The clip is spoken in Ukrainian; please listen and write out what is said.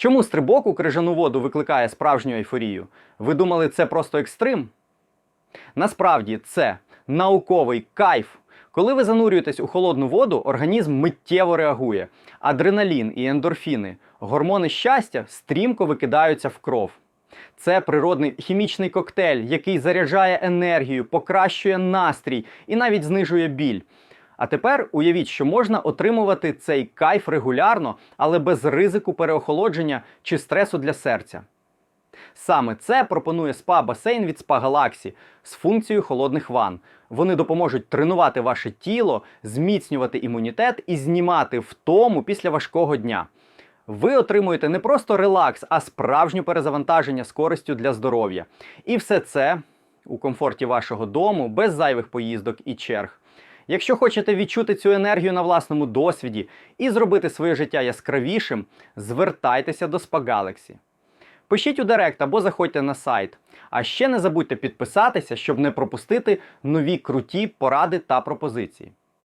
Чому стрибок у крижану воду викликає справжню ейфорію? Ви думали, це просто екстрим? Насправді це науковий кайф. Коли ви занурюєтесь у холодну воду, організм миттєво реагує. Адреналін і ендорфіни, гормони щастя стрімко викидаються в кров. Це природний хімічний коктейль, який заряджає енергію, покращує настрій і навіть знижує біль. А тепер уявіть, що можна отримувати цей кайф регулярно, але без ризику переохолодження чи стресу для серця. Саме це пропонує спа-басейн від Spa Galaxy з функцією холодних ванн. Вони допоможуть тренувати ваше тіло, зміцнювати імунітет і знімати втому після важкого дня. Ви отримуєте не просто релакс, а справжнє перезавантаження з користю для здоров'я. І все це у комфорті вашого дому, без зайвих поїздок і черг. Якщо хочете відчути цю енергію на власному досвіді і зробити своє життя яскравішим, звертайтеся до Spa Пишіть у Директ або заходьте на сайт. А ще не забудьте підписатися, щоб не пропустити нові круті поради та пропозиції.